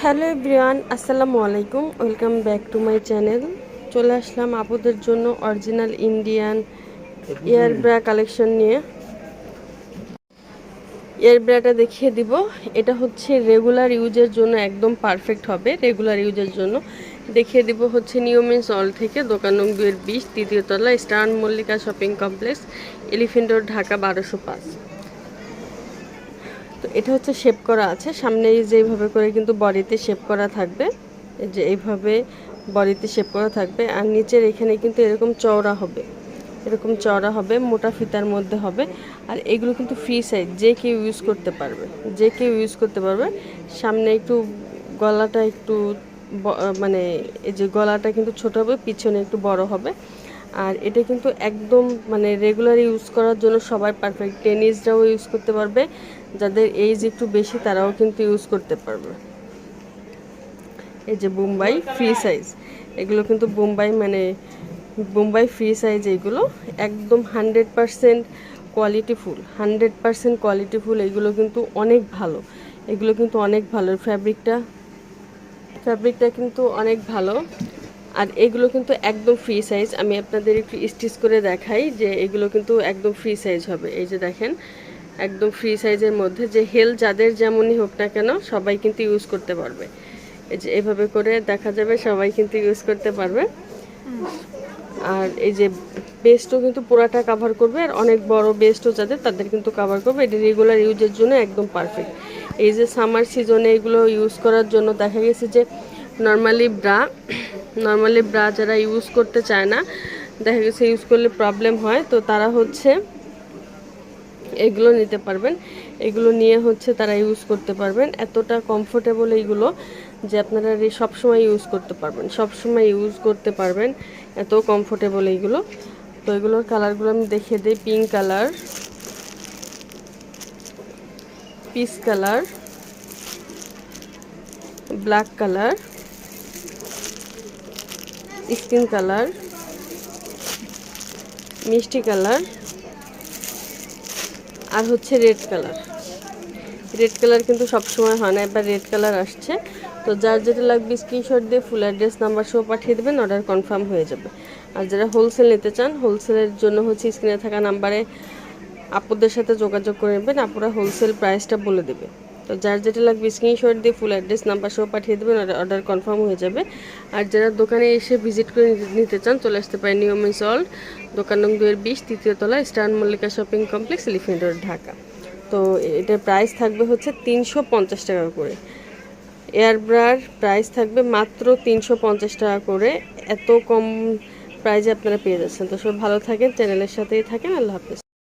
Hello Brian আসসালামু আলাইকুম। Welcome back to my channel. চলে আসলাম আপুদের জন্য original Indian ear bra collection নিয়ে। ইয়ার ব্রাটা দেখিয়ে দিব। এটা হচ্ছে রেগুলার ইউজের জন্য একদম পারফেক্ট হবে, রেগুলার ইউজের জন্য। দেখিয়ে দিব হচ্ছে নিয়মিন অল থেকে, দোকান নং দুয়ের বিশ, তৃতীয় তলা Star Mallika shopping complex, Elephant Dhaka বারোশো পাঁচ। তো এটা হচ্ছে শেপ করা আছে। সামনে এই যে এইভাবে করে কিন্তু বডিতে শেপ করা থাকবে। যে এইভাবে বডিতে শেপ করা থাকবে। আর নিচের এখানে কিন্তু এরকম চওড়া হবে। এরকম চওড়া হবে, মোটা ফিতার মধ্যে হবে। আর এগুলো কিন্তু ফ্রি সাইজ যে কেউ ইউজ করতে পারবে। যে কেউ ইউজ করতে পারবে। সামনে একটু গলাটা একটু মানে এই যে গলাটা কিন্তু ছোট হবে, পিছনে একটু বড় হবে। আর এটা কিন্তু একদম মানে রেগুলার ইউজ করার জন্য সবাই পারফেক্ট টেনিসরাও ইউজ করতে পারবে, যাদের এইজ একটু বেশি তারাও কিন্তু ইউজ করতে পারবে। এই যে বোম্বাই ফ্রি সাইজ এগুলো কিন্তু বোম্বাই মানে বোম্বাই ফ্রি সাইজ এইগুলো একদম hundred percent qualityful hundred percent qualityful এগুলো কিন্তু অনেক ভালো। এগুলো কিন্তু অনেক ভালো ফ্যাব্রিকটা ফ্যাব্রিকটা কিন্তু অনেক ভালো। আর এগুলো কিন্তু একদম ফ্রি সাইজ আমি আপনাদের একটু স্টিচ করে দেখাই যে এগুলো কিন্তু একদম ফ্রি সাইজ হবে। এই যে দেখেন, একদম ফ্রি সাইজের মধ্যে যে হেল যাদের যেমনই হোক না কেন সবাই কিন্তু ইউজ করতে পারবে। এই যে এভাবে করে দেখা যাবে সবাই কিন্তু ইউজ করতে পারবে। আর এই যে বেস্টও কিন্তু পুরাটা কাভার করবে আর অনেক বড় বেস্টও যাদের, তাদের কিন্তু কাভার করবে। এটা রেগুলার ইউজের জন্য একদম পারফেক্ট এই যে সামার সিজনে এগুলো ইউজ করার জন্য দেখা গেছে যে নর্মালি ব্রা নর্মালি ব্রা যারা ইউজ করতে চায় না, দেখা গেছে ইউজ করলে প্রবলেম হয়, তো তারা হচ্ছে এগুলো নিতে পারবেন। এগুলো নিয়ে হচ্ছে তারা ইউজ করতে পারবেন। এতটা কমফোর্টেবল এইগুলো যে আপনারা সব সময় ইউজ করতে পারবেন। সব সময় ইউজ করতে পারবেন। এত কমফোর্টেবল এইগুলো। তো এগুলোর কালারগুলো আমি দেখিয়ে দিই। Pink colour peach colour black colour skin colour, মিষ্টি কালার, আর হচ্ছে রেড কালার। রেড কালার কিন্তু সবসময় হয় না এবার রেড কালার আসছে। তো যার যেটা লাগবে স্ক্রিনশট দিয়ে ফুল অ্যাড্রেস নাম্বার সহ পাঠিয়ে দেবেন অর্ডার কনফার্ম হয়ে যাবে। আর যারা হোলসেল নিতে চান হোলসেলের জন্য হচ্ছে স্ক্রিনে থাকা নাম্বারে আপুদের সাথে যোগাযোগ করে নেবেন, আপুরা হোলসেল প্রাইসটা বলে দেবে। তো যার যেটা লাগবে স্ক্রিনশট দিয়ে ফুল অ্যাড্রেস নাম্বার সহ পাঠিয়ে দেবেন অর্ডার কনফার্ম হয়ে যাবে। আর যারা দোকানে এসে ভিজিট করে নিতে- চান, চলে আসতে পারেন নিয়মিত সল্ট দোকান নং দুয়ের বিশ, তৃতীয় তলা Star Mallika shopping complex Elephant Road Dhaka. তো এটার প্রাইস থাকবে হচ্ছে তিনশো পঞ্চাশ টাকা করে। এয়ারব্রার প্রাইস থাকবে মাত্র তিনশো পঞ্চাশ টাকা করে। এত কম প্রাইজে আপনারা পেয়ে যাচ্ছেন। তো সব ভালো থাকেন চ্যানেলের সাথেই থাকেন, আল্লাহ হাফেজ।